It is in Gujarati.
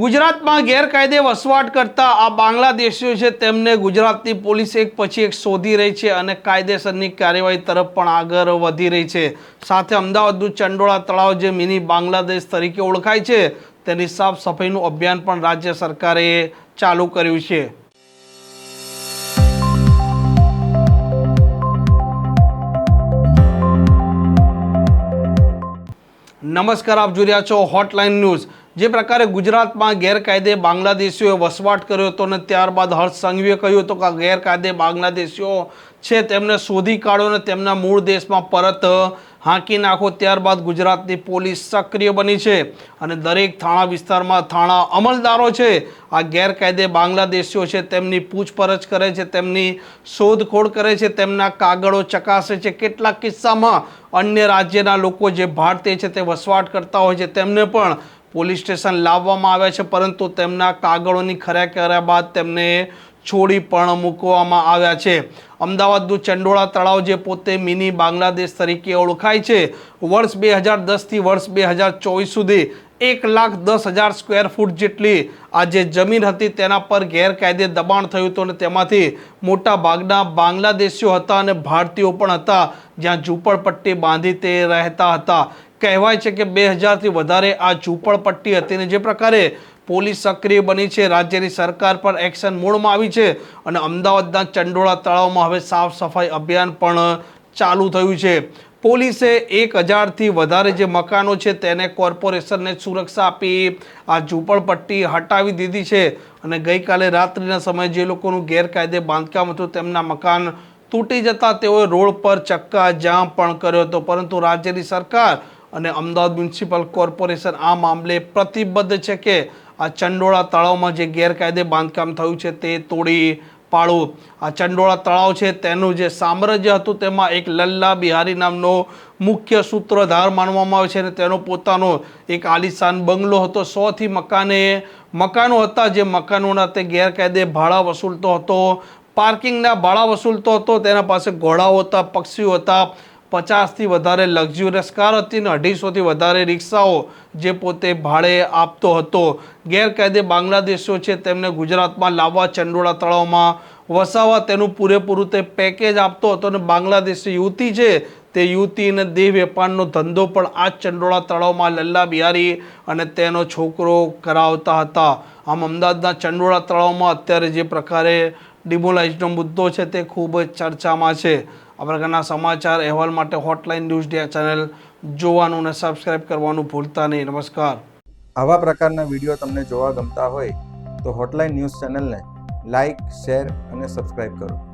ગુજરાતમાં ગેરકાયદે વસવાટ કરતા આ બાંગ્લાદેશીઓ છે, તેમને ગુજરાતની પોલીસ એક પછી એક શોધી રહી છે અને કાયદેસરની કાર્યવાહી તરફ પણ આગળ વધી રહી છે. સાથે અમદાવાદનું ચંડોળા તળાવ જે મિની બાંગ્લાદેશ તરીકે ઓળખાય છે, તેની સાફ સફાઈનું અભિયાન પણ રાજ્ય સરકારે ચાલુ કર્યું છે. નમસ્કાર, આપ જોઈ રહ્યા છો હોટલાઇન ન્યૂઝ જે પ્રકારે ગુજરાતમાં ગેરકાયદે બાંગ્લાદેશીઓએ વસવાટ કર્યો હતો અને ત્યારબાદ હર્ષ સંઘવીએ કહ્યું હતું કે ગેરકાયદે બાંગ્લાદેશીઓ છે તેમને શોધી કાઢો અને તેમના મૂળ દેશમાં પરત હાંકી નાખો. ત્યારબાદ ગુજરાતની પોલીસ સક્રિય બની છે અને દરેક થાણા વિસ્તારમાં થાણા અમલદારો છે. આ ગેરકાયદે બાંગ્લાદેશીઓ છે તેમની પૂછપરછ કરે છે, તેમની શોધખોળ કરે છે, તેમના કાગળો ચકાસે છે. કેટલાક કિસ્સામાં અન્ય રાજ્યના લોકો જે ભારતીય છે તે વસવાટ કરતા હોય છે, તેમને પણ પોલીસ સ્ટેશન લાવવામાં આવ્યા છે, પરંતુ તેમના કાગળોની ખરા કર્યા બાદ તેમને છોડી પણ મૂકવામાં આવ્યા છે. અમદાવાદનું ચંડોળા તળાવ જે પોતે મિની બાંગ્લાદેશ તરીકે ઓળખાય છે, વર્ષ બે હજાર દસથી વર્ષ બે હજાર ચોવીસ સુધી એક લાખ દસ હજાર સ્ક્વેર ફૂટ જેટલી આ જે જમીન હતી તેના પર ગેરકાયદે દબાણ થયું હતું અને તેમાંથી મોટા ભાગના બાંગ્લાદેશીઓ હતા અને ભારતીયો પણ હતા, જ્યાં ઝૂંપડપટ્ટી બાંધી તે રહેતા હતા. કહેવાય છે કે બે હજારથી વધારે આ ઝૂંપડપટ્ટી હતી ને જે પ્રકારે પોલીસ સક્રિય બની છે, રાજ્યની સરકાર પર એક્શન મોડમાં આવી છે અને અમદાવાદના ચંડોળા તળાવમાં હવે સાફ સફાઈ અભિયાન પણ ચાલુ થયું છે. પોલીસે એક હજારથી વધારે જે મકાનો છે તેને કોર્પોરેશનને સુરક્ષા આપી આ ઝૂંપડપટ્ટી હટાવી દીધી છે અને ગઈકાલે રાત્રિના સમયે જે લોકોનું ગેરકાયદે બાંધકામ હતું તેમના મકાન તૂટી જતા તેઓએ રોડ પર ચક્કા જામ પણ કર્યો હતો. પરંતુ રાજ્યની સરકાર અને અમદાવાદ મ્યુનિસિપલ કોર્પોરેશન આ મામલે પ્રતિબદ્ધ છે કે આ ચંડોળા તળાવમાં જે ગેરકાયદે બાંધકામ થયું છે તે તોડી પાડવું આ ચંડોળા તળાવ છે, તેનું જે સામ્રાજ્ય હતું, તેમાં એક લલ્લા બિહારી નામનો મુખ્ય સૂત્રધાર માનવામાં આવે છે અને તેનો પોતાનો એક આલિશાન બંગલો હતો. સોથી મકાને, મકાનો હતા જે મકાનોના તે ગેરકાયદે ભાડા વસૂલતો હતો. પાર્કિંગના ભાડા વસૂલતો હતો, તેના પાસે ઘોડાઓ હતા, પક્ષીઓ હતા. પચાસથી વધારે લક્ઝ્યુરિયસ કાર હતી ને અઢીસોથી વધારે રિક્ષાઓ જે પોતે ભાડે આપતો હતો. ગેરકાયદે બાંગ્લાદેશીઓ છે તેમને ગુજરાતમાં લાવવા ચંડોળા તળાવમાં વસાવવા તેનું પૂરેપૂરું તે પેકેજ આપતો હતો અને બાંગ્લાદેશી યુવતી છે તે યુવતી અને દેહ વેપારનો ધંધો પણ આ ચંડોળા તળાવમાં લલ્લા બિહારી અને તેનો છોકરો કરાવતા હતા. આમ અમદાવાદના ચંડોળા તળાવમાં અત્યારે જે પ્રકારે ડિમોલાઇઝનો મુદ્દો છે તે ખૂબ જ ચર્ચામાં છે. આ પ્રકારના સમાચાર અહેવાલ માટે હોટલાઇન ન્યૂઝ ડે ચેનલ જોવાનું અને સબસ્ક્રાઇબ કરવાનું ભૂલતા નહીં. નમસ્કાર. આવા પ્રકારના વીડિયો તમને જોવા ગમતા હોય તો હોટલાઇન ન્યૂઝ ચેનલને લાઇક શેર અને સબસ્ક્રાઇબ કરો.